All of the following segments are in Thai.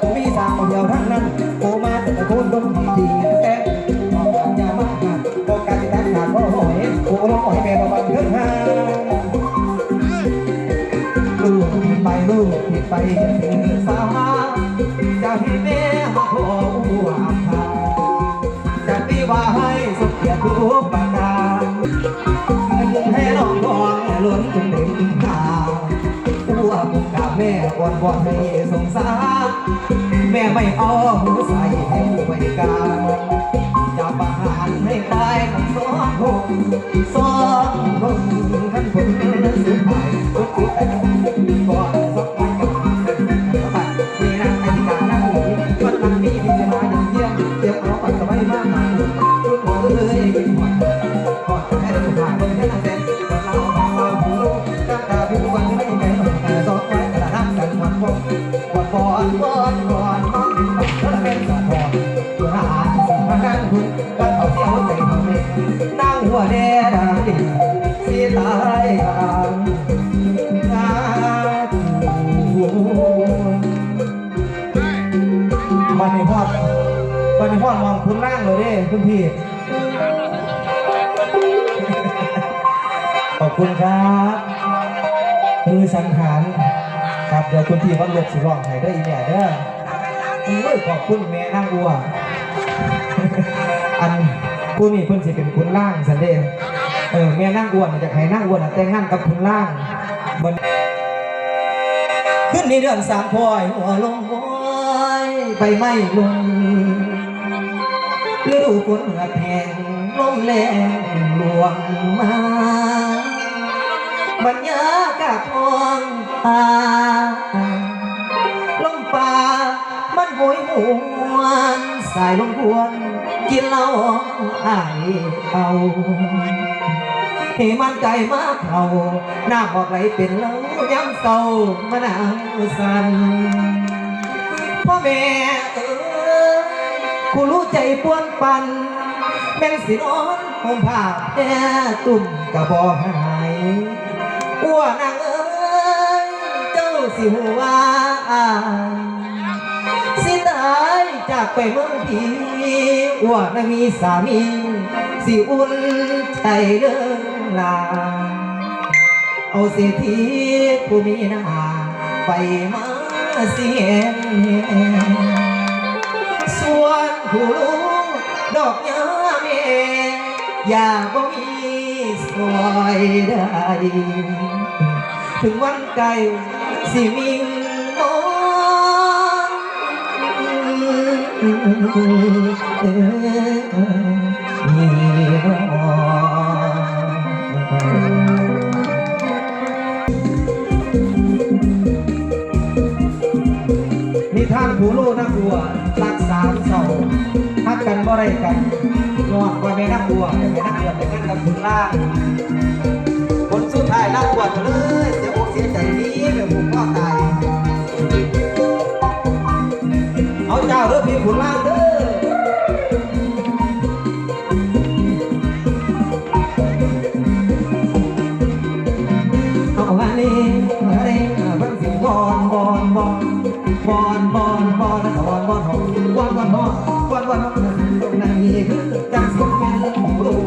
กูมีสาวเดียวทั้งนั้นกูมาตะโกนดมทีทีแต่บอกกันอย่ามาหาบอกกันที่ตั้งขาดพ่อหอยกูร้องหอยแม่ระวังเถิดห้าลูกผิดไปลูกผิดไปอย่าถือสาจะให้แม่มาขออุวาทาจะตีว่าให้สุขเกียรติทุกปร อ่นวอนให้สงสารแม่ไม่เอาหูใส่ให้ผู้บริการจะประหารให้ตายทั้งสองคนสอง สิ่งทางด้านคุณก็เอาเที่ยวใจเขาเองนั่งหัวแดดสีตายอ่างนาจูวันนี้อดวันนี้อดมองคุณนั่งเลยเด้คุณพี่ขอบคุณครับมือสังหารครับเดี๋ยวคุณพี่วัดลบสิร้องให้ได้ออีเนี่ยเด้อโอ้ยขอบคุณแม่นั่งวัว อันผู้นี้เพิ่นสิเป็นคุณล่างสันเดย์เออแม่นั่งวัวนจะให้นั่งวัวนแต่งงานกับคุณล่างบนขึ้นในเดือนสามพอยหัวลงโอยใบไม้ลงฤดูฝนแห้งลมแรงลวงมาบรรยากาศทองฟ้าลมป่ามันโหยหวนสายลมพวน กินเหล้าอายเอาให้มันใจมากเขาหน้ำออกไหลเป็นเล้าย้ำเศร้ามานาวสันพ่อแม่เอ้ยกูรู้ใจปวนปันแม่นสินอนห่มผ้าแก่ตุ่มกระบอหายอ้วนางเอ้ยเจ้าสิหัวอายากไปเมืองพีอ้วนมีสามี สิอุ่นใจเดินลา เอาเศรษฐีผู้มีหนาไปมาเสียงส่วนผู้รู้ดอกยาเมอย่าบ่มีสวยได้ ถึงวันไกลสิมีมอง มีน้องมีทางผู้รู้นักบัวรักสามเศร้าทักกันบ่ได้กันนอนว่าแม่นักบัวแต่แม่นักบัวแต่งงานกับคุณล่างผลสุดท้ายนักบว อนหอมบอนบอนหอมบอนบอนหอนั่นนี่คือจังสมเป็นผู้รู้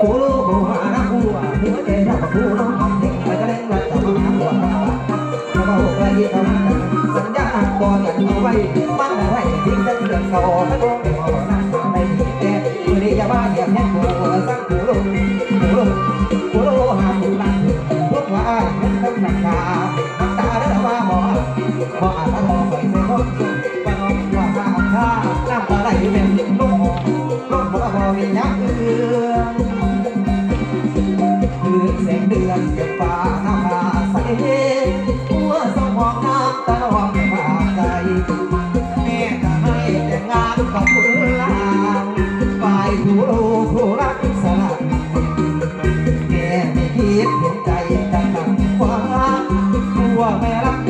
ผู้รู้ผู้หานักบัวหัวใจนักผู้น้องทำเด็กไปก็เล่นรักแต่มาหาบัวมาแล้วก็หกระยิบมาสัญญาก่อนกันเอาไว้มันอะไรทิ้งกันเดือนเก่าแล้วก็ไม่พอนั่งในแต่มือนี้อย่าบ้าอย่าแย่งผู้สักผู้รู้ผู้รู้ผู้รู้หาผู้นั่งพวกว่าอ้ายเป็นคนหนักตาหนักตา ไม่ยักเอื้องคือแสงเดือนเก็บฟ้าน้ำตาใสหัวสมองน้ำตาหวังฝาใจแม่จะให้แต่งงานกับคุณลางฝ่ายผู้รู้ผู้รักสลักแม่ไม่คิดเห็นใจกันตังความตัวแม่รัก